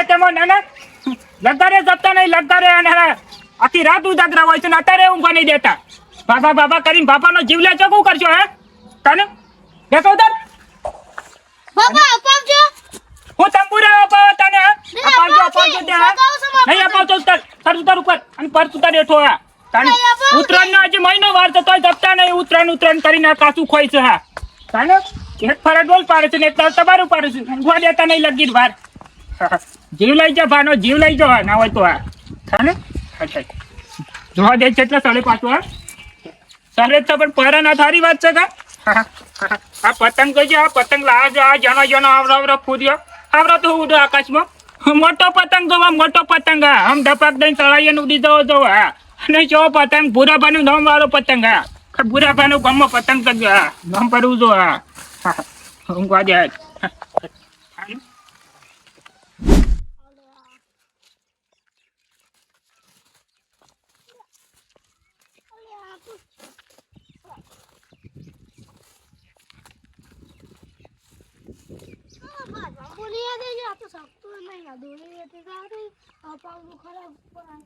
નડિયા તેમાં ને ને લગારે જપતા નહીં લગારે અને આખી રાત ઉજાગરા હોય છે ને અત્યારે ઊંઘવા નહીં દેતા. બાબા બાબા કરીને બાપાનો જીવ લે શું કરશો હે? તને? નેતા ઉતાર બાબા અપાવજો. હું તંબુરા અપાવ તને અપાવજો અપાવજો ત્યાં નહીં અપાવજો ઉતાર તાર ઉતાર ઉપર અને પર ઉતાર હેઠો હા. તને. ઉત્તરાયણ આજે મહિનો વાર તો તોય જપતા નહીં ઉત્તરાયણ ઉત્તરાયણ કરીને આ કાચું ખોય છે હા. તાને? એક ફરજ બોલ પાડે છે ને તમારું પાડે છે ઊંઘવા દેતા નહીં લગી વાર જીવ લઈ જા ભાનો જીવ લઈ હા, ના હોય તો હા તાને અચ્છા જોવા દે છે એટલે સાડે પાછું હા. સાડે તો પણ પરા ના થારી વાત છે કા? આ પતંગ કઈ આ પતંગ લાવ છે આ જણો જણો આવરો આવરો ફૂદ્યો. આવરો તો ઉડો આકાશમાં? મોટો પતંગ જોવા મોટો પતંગ હા. આમ ધપાક દઈને તળાઈએ ઉડી જવો જો હા. અને જો પતંગ ભૂરાભાનું નામ વાળો પતંગ આ ભૂરાભાનું ગમો પતંગ તો હા. પડવું જો હા. ઊંઘવા દે બોલી દેજો આ તો શકતું નહીં આ દોરી હતી તારે અપાવનું ખરાબ પણ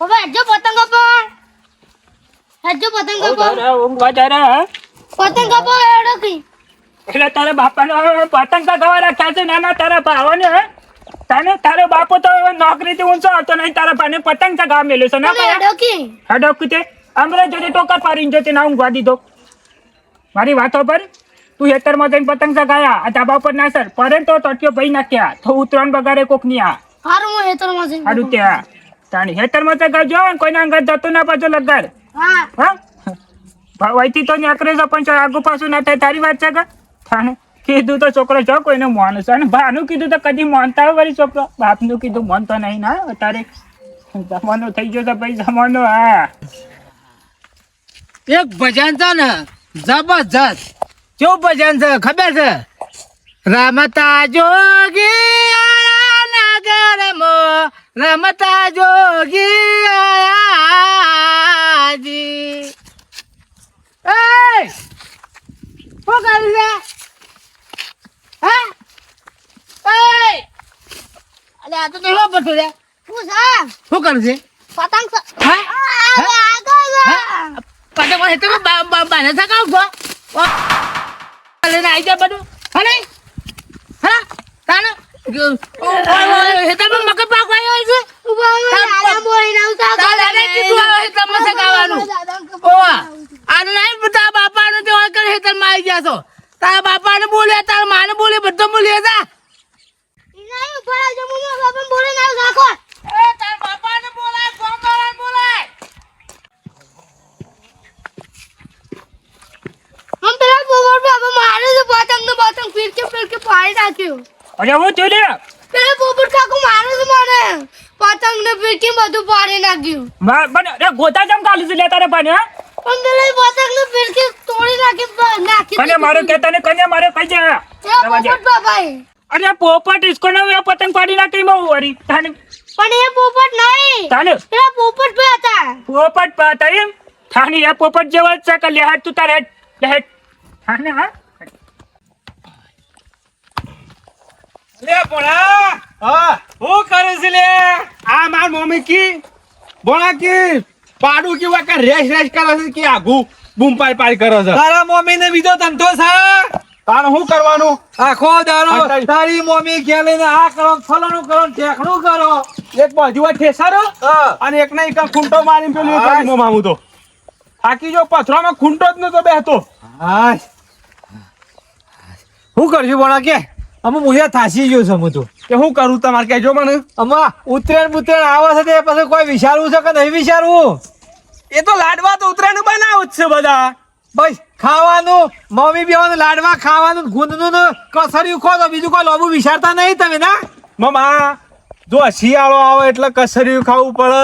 બાબા હેજો પતંગ અપાવ હેજો પતંગ અપાવ ઊંઘવા દે રે હા પતંગ એડો કી. એટલે તારા બાપાનો પતંગ તો ખબર રાખ્યા છે નાના તારા ભાવને હે? તને તારો બાપો તો નોકરીથી ઊંચો હતો નહીં તારા પાને પતંગ ચગાવ મેલ્યો છે ના અને ભાઈ? એડો કી હેડો કુતે અમરે જોડે ટોકર પાડીને જોતે ના ઊંઘવા દીધો. મારી વાતો પર તું હેતરમાં જઈને પતંગ ચગાયા આ ધાબા પર ના સર. પરે તો ટટ્યો ભાઈ નાખ્યા. તો ઉતરણ બગાડે કોકની આ. હારું હું હેતરમાં જઈને હાડું ત્યાં તાણી હેતરમાં ચગાવજો કોઈના અંગત જતો ના પાછો લગાડ. હા. હા? વૈતી તો ની પણ જો આગુ પાછું ના થાય. તારી વાત છે કે? થાને કીધું તો છોકરો જો કોઈને મોન છે. અને ભાનું કીધું તો કદી મોનતા વળી છોકરો. બાપનું કીધું મોનતો નહીં ના અત્યારે જમાનો થઈ ગયો તો ભાઈ, જમાનો, હા. એક ભજન છે ને, જબરજસ્ત. કેવું ભજન છે, ખબર છે? રમતા જોગી નગર મો રમતા જોગી આયાજી એ, શું કરી છે? હે એ અલે આ તો નહીં વાપરતો રે. હું છે શું કરું છે? પતંગ હે. પાટે પાસે તમે બા- બા- બાને સગાવ છો લઈને આવી જા બધું. હને હા? તાને? હેતામાં મકર પાક આવ્યો છે. દાદા બોલીને આવતા. કીધું સગાવાનું દાદાને આનું નહીં બધા બાપાનું તે કરે આવી ગયા છો. તારા બાપાને બોલે તારા માને બોલે બધો બોલે જા. બાપા પતંગ. અરે હું થયું લે. પેલા પોપટ કાકુ મારે છે મને પતંગને ફીરકે બધું પાડી નાખ્યું. બને ગોતા જમ કાઢી છે લે તારે ભાને હા? પણ પેલા પતંગને ફીરકે તોડી નાખી પ- નાખી અને મારો કે તને કને મારો કઈ જા અરે પોપટ ઇસકો ને પતંગ પાડી નાખી બહુ વરી તાને પણ એ પોપટ નહીં. તાને એ પોપટ પે હતા. પોપટ પાતા એમ? થાની એ પોપટ જેવા છે કે લે તું તારે હેઠ લે થાને હા? લે ભોળા હા હું કરે છે લે? આ માર મમ્મી કી? ભોળા કી પાડું કેવા કે રેસ રેસ કરે છે કે આગુ? બૂમ પાડ પાડ કરે છે. તારા મમ્મી ને બીજો ધંધો છે? તાણ શું કરવાનું? આખો દારો તારી મમ્મી ઘેર લઈને આ કરો ફલાણું કરો ઠેકણું કરો. એક બાજુ ઠેસારો અને એક ના એક ખૂંટો મારી પેલું તારી મામું તો. થાકી જો પથરામાં ખૂંટો જ નતો બેહતો. હા. શું કરશું બોલા કે? અમે મુજે થાસી ગયો છું હું તો. કે શું કરું તમારે કહેજો મને? અમા ઉતરેણ બુતરેણ આવે છે તે પછી કોઈ વિચારવું છે કે નહીં વિચારવું? એ તો લાડવા તો ઉતરાયણ બનાવ જ છે બધા. ભાઈ ખાવાનું મમ્મી બેવાનું લાડવા ખાવાનું ગુંદનું ને કસરિયું ખો તો બીજું કોઈ લોબુ વિચારતા નહીં તમે ના? મમા જો શિયાળો આવે એટલે કસરિયું ખાવું પડે.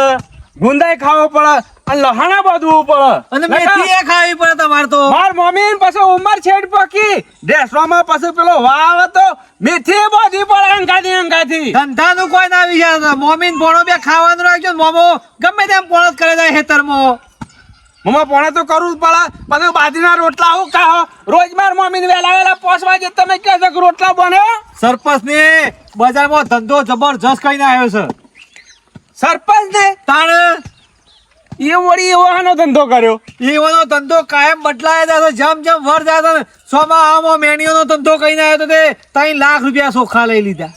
ગુંદાય ખાવો પડે અને લહાણા બાંધવું પડે. અને મેથી એ ખાવી પડે તમારે તો. માર મમ્મી પછી ઉંમર છેડ પકી. દેશવામાં પછી પેલો વાવ હતો. મેથી બધી પડે અંગાથી અંગાથી. ધંધાનું કોઈ ના વિચાર મોમીન પોણો બે ખાવાનું રાખજો મોમો ગમે તેમ પોણો જ કરે જાય ખેતરમાં. મમ્મા પોણે તો કરવું જ પડે. પછી બાજરીના રોટલા આવું ખાઓ રોજ માર મમ્મી ને વેલા પોસ વાગે તમે કહો છો કે રોટલા બને? સરપંચ ને બજારમાં ધંધો જબરજસ્ત કરીને આવ્યો છે. સરપંચ ને તાણ? એ વળી એવો ધંધો કર્યો? એવાનો ધંધો કાયમ બદલાય હતા જમ જેમ વર જાય છે ને સોમાં આમાં મેણીઓનો ધંધો કરીને આવ્યો તો તે ત્રણ લાખ રૂપિયા સોખા લઈ લીધા.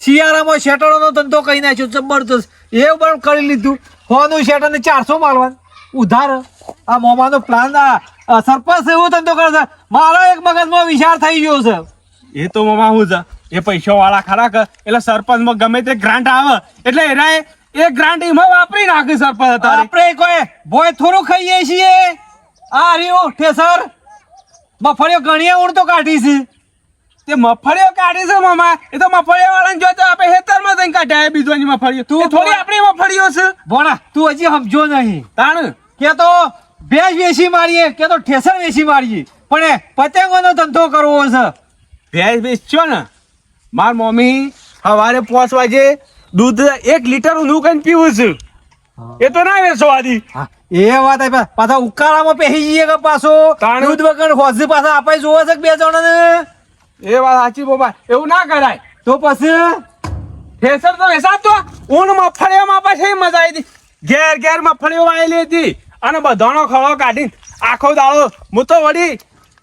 શિયાળામાં શેટરોનો ધંધો કરીને નાખ્યો જબરદસ્ત એ પણ કરી લીધું. હોનું શેટર ને ચારસો મારવા ઉધાર. આ મોમાનો પ્લાન આ સરપંચ એવો ધંધો કરે છે. મારો એક મગજમાં વિચાર થઈ ગયો છે. એ તો મોમા હું છે. એ પૈસા વાળા ખરા એટલે સરપંચમાં ગમે તે ગ્રાન્ટ આવે. એટલે એના એ ગ્રાન્ટમાં વાપરી નાખે સરપંચ આપણે કોઈ? ભોય થોડું ખાઈએ છીએ. આ રહ્યું ઠેસર. મફળીઓ ઘણીએ ઉડતો કાઢી છે. તે મફળીઓ કાઢી છે મમ્મા એ તો મફળીઓ વાળાને જોતો આપણે હેતરમાં જઈને કાઢ્યા બીજોની મફળીઓ. તું તું થોડી આપણી મફળીઓ છે. ભોણા તું હજી સમજો નહીં. તાણ? કે તો ભેજ વેચી મારીએ કે તો ઠેસર વેચી મારીએ. પણ એ પતંગોનો ધંધો કરવો છે. ભેજ વેચ્યો ને? માર મમ્મી સવારે પાંચ વાગે દૂધ એક લીટર ઊંધું કઈ પીવું છું? એ તો ના વેચો આદી. એ વાત આવી પાછા ઉકાળામાં પહેરી જઈએ કે પાછો? દૂધ વગર હોજી પાછા આપણે જોવે છે બે બે જણાને? એ વાત સાચી બોબા એવું ના કરાય. તો પછી? ઠેસર તો વેચાતો. ઊન મફળીઓમાં પછી મજા આવી હતી. ઘેર ઘેર મફળીઓ વાયેલી હતી. અને બધાનો ખળો કાઢીને આખો દાળો હું તો વળી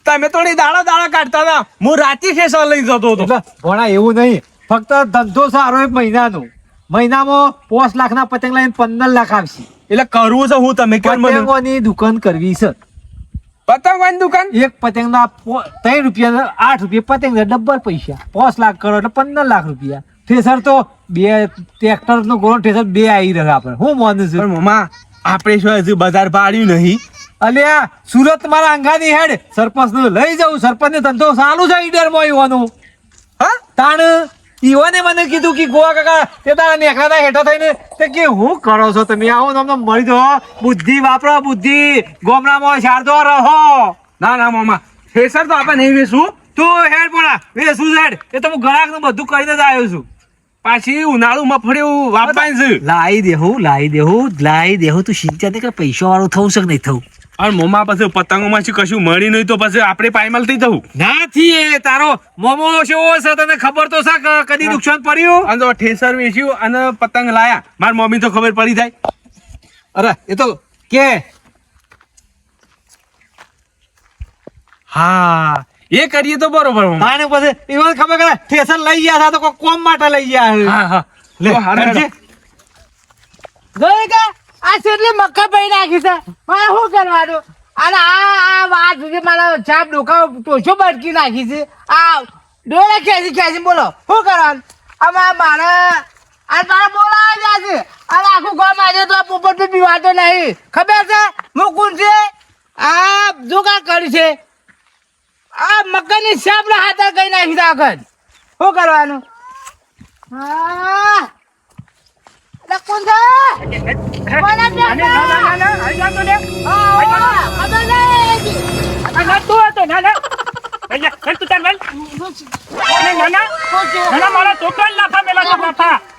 તમે તો દાળો દાડા દાડા કાઢતા હતા. હું રાતી ઠેસર લઈ જતો હતો. ભણા એવું નહીં. ફક્ત ધંધો સારો એક મહિનાનો. મહિનામાં પાંચ લાખના પતંગ લઈને પંદર લાખ આવશે. એટલે કરવું છે હું તમે પતંગોની દુકાન કરવી છે. પતંગવાની દુકાન? એક પતંગ ના ત્રણ રૂપિયા આઠ રૂપિયા પતંગ ડબ્બલ પૈસા. પાંચ લાખ કરો એટલે પંદર લાખ રૂપિયા. ઠેસર તો બે ટ્રેક્ટર નો ગોળો ઠેસર બે આવી રહ્યા આપણે. હું માનું છું. મામા મમ્મા આપણે શું હજુ બજાર ભાડ્યું નહીં? અલ્યા સુરત મારા અંગાની હેડ. સરપંચનું લઈ જાઉં. સરપંચ ને ધંધો ચાલુ છે ઈડરમાં ઈવાનું હા? તાણ ઈવાને મને કીધું કે ગોવા કાકા તે તારા નેકળાના હેઠા થઈને તે કે હું કરો છો તમે? આવો તમને મળી દો બુદ્ધિ વાપરો બુદ્ધિ. ગોમડામાં શારદો રહો. ના ના મામા. ફેસર તો આપણે નહીં વેચવું તું હેડ પોણા વે શું હેડ. એ તો હું ગ્રાહકનું બધું કરીને જ આવ્યો છું. પાછી ઉનાળુ મફળીઓ વાપરાય છે લાવી દેહું લાવી દેહું લાવી દેહું. તું સિંચા દે કે પૈસા વાળું થવું છે કે નહીં થવું? અને મોમા પછી પતંગોમાંથી કશું મળી નહીં તો પછી આપણે પાયમાલ થઈ જવું. નાથી એ તારો મોમો શેવો છે તને ખબર તો છે કદી નુકસાન પડ્યું? અને તો ઠેસર વેચ્યું અને પતંગ લાયા. માર મમ્મી તો ખબર પડી જાય. અરે એ તો કે. હા એ કરીએ તો બરોબર માને પછી ઈવન ખબર કરે ઠેસર લઈ ગયા હતા તો કોઈ કોમ માટે લઈ ગયા. હા હા. લે. ગઈ કે આ છેલ્લે મક્કા પડી નાખી છે? મારે શું કરવાનું? અને આ આ વાત છે મારા જાપ ડોકા ટોચો બટકી નાખી છે. આ ડોળે ખેંચી ખેંચી બોલો, શું કરવાનું? આમાં મારે આ તારા બોલાવા જાય છે. અને આખું ગામ આજે તો પોપટ બી પીવાતો નહીં. ખબર છે? હું કોણ છે? આ જોગા કરી છે? આ મકાનની સાપના હાથે કઈ નાખી દે આગળ શું કરવાનું? હા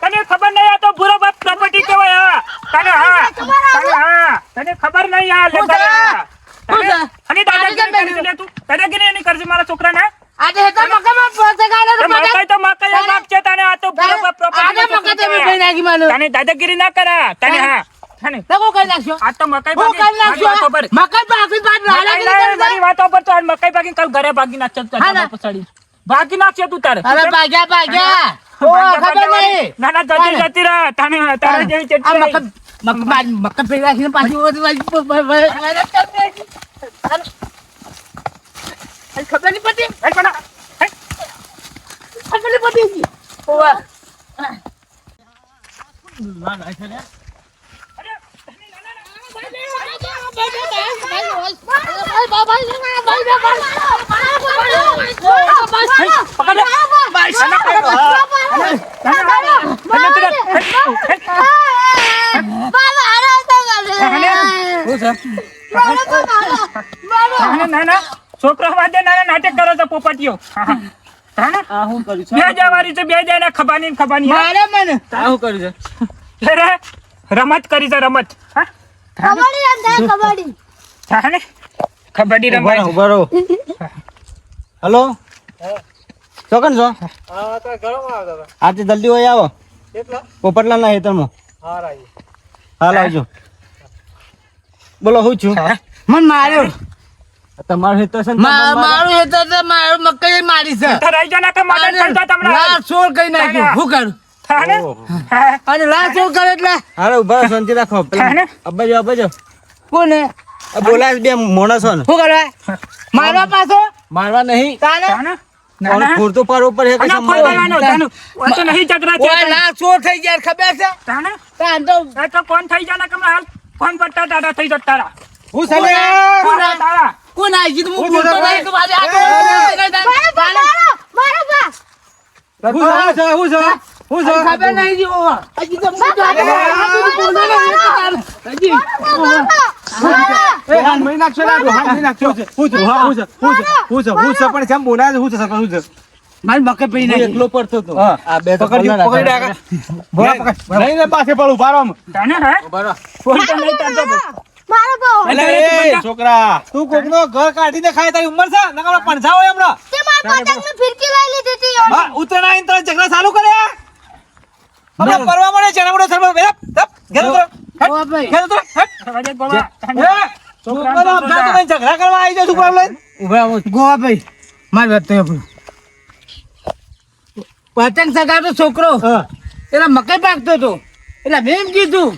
તને ખબર નહીં આ તો ભૂરો બાપ પ્રોપર્ટી કહેવાય હા. તને હા. તને હા. તને ખબર નહીં આ? લેતા. અને દાદાગીરી કરી છે લે તું. દાદાગીરી નહીં કરશે મારા છોકરાને આજે હેતા મકામાં પહોંચે ગાલે એ મકાઈ તો મકાઈ જ બાપ છે તને આ તો ભૂરો બાપ આજે property મકા તમે કહેવાય. કઈ નાખી માનું તને દાદાગીરી ના કરા તને હા તને લગો કઈ નાખશો આ તો મકાઈ ભાગી- મારી વાતો પર. મકાઈ પાકી બાદ લાલા મારી વાતો પર તો મકાઈ ભાગી કાલ ઘરે ભાગી નાખશે તું હા પછાડી. ભાગી નાખશે તું તારે અરે ભાગ્યા ભાગ્યા ઓ ખબર નહીં ના ના જતી જતી રહે તને તારે જેવી આ ચટણી મકા મકા મકા રાખીને પાછી ખબર નહીં પડતી? ખબર નહીં પડતી ઓવા તને છોકરો વાદે ના ના નાટક કરો છો પોપટીઓ હા, હા. હા ને? આ શું કર્યું બે જવારી છે બે જાય ખબાની ખબાની મારે મને? આ શું કર્યું છે? અરે, રમત કરી છે રમત. હા? કબડ્ડી રમતા કબડ્ડી હા કબડ્ડી રમાય છે. રહો હલો? ચોકન છો? આજે જલ્દી હોય આવો. પોપટલા ના હેતરમાં હાલ આવજો. બોલો હું છું? મને માર્યો. તમારું હેતર છે ને મા- તમારું મારું. હેતર છે મારું મકઈ મારી છે. રહી જા ના કે મદદ કરજો તમને. લાલ સોળ કઈ નાખ્યું. શું કરું? હા ને? હા. અને લાલ સોળ કરે એટલે? હાલો ઊભા શાંતિ રાખો. અબ્બાજો અબ્બાજો. કોને? આ બે માણસો ને. શું કરવા મારવા પાછો? મારવા નહીં. તાને? કોણ. પર ઉપર હે કે તો નહીં ઓય થયા લાલ થઈ ગયા ખબર છે? તાને? તાન તો તો કોણ થઈ જાના ને કે હાલ? ફોન પડતા દાદા થઈ જતા તારા હું કોણ? કોણ આ? તારા કોણ આવી ગયું હું બોલતો બોલો નહીં તું મારી એ, આગળ મારો બા, મારો મારો બા હું છે? હું છે હું છે ખબર નહીં જી ઓવા. હજી તો હું જાણે બાબા, હજી તો બોલો ને, હજી તો તારે. હજી. એ હાથ મહી નાખશો ને, આ. મારી. મકઈ પડી હું એકલો પડતો હતો. આ બે પકડી પકડી પકડી રાખે. રાખે. બોલા પકડ. નહીં પાસે પડું. તાને હા. ફોન તો નહીં કરતો મારો બા અલે, છોકરા. તું કોકનો ઘર કાઢીને ખાય તારી ઉંમર છે? નકર પણસા હોય હમણાં તે મારા પતંગની ફિરકી લઈ લીધી હતી હા ઉત્તરાયણ આઈને તરત ઝઘડા ચાલુ કર્યા આપણે પરવા મળે છે એના મોટો સરપંચ બેરા, ઘેર ઉતરો. હટ, ભાઈ. ઘેર ઉતરો, હટ. બાબા છોકરાનો અભ્યાસ તો ઝઘડા કરવા આવી જાય લઈને. ઊભા ગોવા ભાઈ. મારી વાત તો. પતંગ સગાવતો છોકરો. હા. એટલે મકઈ પાકતો હતો. એટલે મેં એમ કીધું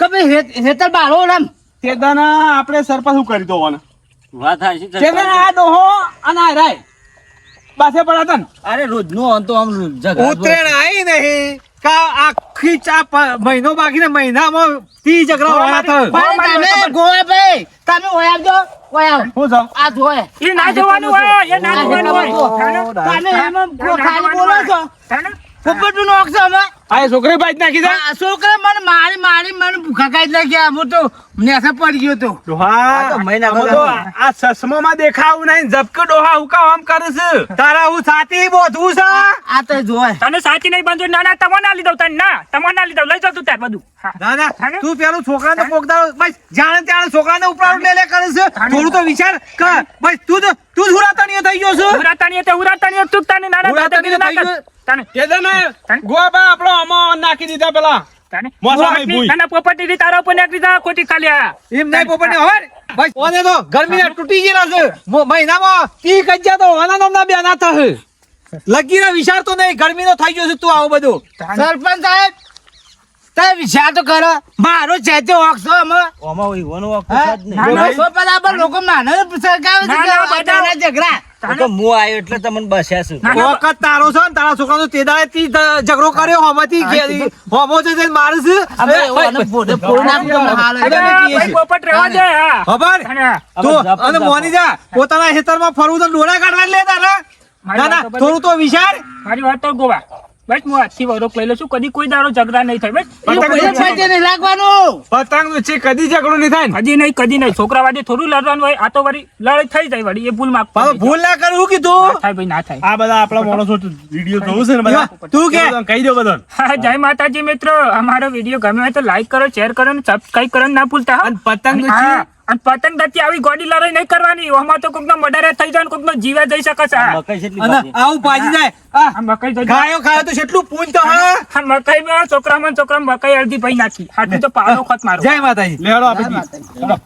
કે ભાઈ હે- હેતર બાળો આમ તે દાના આપણે સરપંચ શું કરી દોવાનું? વાત હાચી છે. તે આ ડોહો અને આ રાય. બાસે પડ્યા તા અરે રોજ નો તો આમ ઝઘડા જ આઈ નહીં. કા આખી ચા મહિનો બાકી ને મહિનામાં તી જગરા વાળા થયો. તમે ગોવા ભાઈ તમે ઓય આવજો ઓય આવ. શું છે? આ જોય એ ના જોવાનું હોય એ ના જોવાનું હોય. તમે એમ ખાલી બોલો છો. તાને? પોપટનું નોખ છો અમે. આ છોકરે બાજ નાખી દે. છોકરે મને મારી મારી મને ભૂખા કાઢી નાખ્યા. હું તો નેસે પડી ગયો તો. હા તો મહિના આમાં બધા તો આ ચશ્મામાં દેખાવું નહીં. ઝબકે ડોહા હુકા આમ કરે છે. તારા હું સાચી બોધું છે? આ તો જોય. તને સાચી નહીં બંધો ના ના તમે ના લીધો તને. ના તમે ના લીધો. લઈ જતું તાર બધું. ના ના તું પેલું છોકરાને પોકદારો બસ જાણે ત્યારે છોકરાને ઉપરાણ લે લે કરે છે. થોડું તો વિચાર કર. બસ તું તો તું જ હુરાતાણીઓ થઈ ગયો છે. ઉરાતાણીઓ તો ઉરાતાણીઓ ચૂકતાની નાના ઉરાતાણીઓ દાદાગીરી ના થઈ ગયો. તને. કે દે ને ગોબા આપણો આમાં નાખી દીધા પેલા. નાના એમ નહીં પોપટ ને થઈ ગયો છે તું આવું બધું. સરપંચ સાહેબ તમે વિચાર તો કરો. મારો ચેતે ઓખ છો અમે ઓમાં ઈવાનો વાંક તો જ નહીં. ના, ના. સો બરાબર લોકો માને સરકાવે છે ઝઘડા. તો તો હું એટલે તમને બસ્યા છું. વખત તારો છે ને તારા છોકરાનો તે દાડે ઝઘડો કર્યો હોમાંથી ઘેરી હોમો છે તે મારે છે. અમે પોપટ રહેવા દે ખબર? અને મોની જા પોતાના ખેતરમાં ફરવું તો ડોળા કાઢવા લે તારા ના ના થોડું તો વિચાર. મારી વાત તો ગોવા. બસ હું આજથી વરોક લઈ લઉં છું. કદી કોઈ દાડો ઝઘડા નહીં થાય. બસ પતંગ છે. કદી ઝઘડો નહીં થાય કદી નહીં કદી નહીં. છોકરા વાડે થોડું લડવાનું હોય. આ તો વળી લડાઈ થઈ જાય વળી. એ ભૂલમાં ભૂલ ના કરું કીધું? થાય ભાઈ ના થાય. આ બધા આપણા માણસો વીડિયો જોવું છે ને બધા? તું કે? કહી દો બધા હા જય માતાજી મિત્રો. અમારો વીડિયો ગમે હોય તો લાઈક કરો શેર કરો ને સબસ્ક્રાઈબ કરો ના ભૂલતા પતંગ અને પતંગ દત્તી આવી ગોડી લડાઈ નહીં કરવાની. આમાં તો કોકનો મર્ડર થઈ જાય ને કોકનો જીવે જઈ શકે છે. અને આવું પાજી જાય. આ મકાઈ તો ખાયો ખાયો તો કેટલું પૂન તો હા. મકાઈ માં છોકરામાં ને છોકરામાં મકાઈ અડધી ભાઈ નાખી. હાથી તો પાડો ખત મારો. જય માતાજી. લેડો આપણે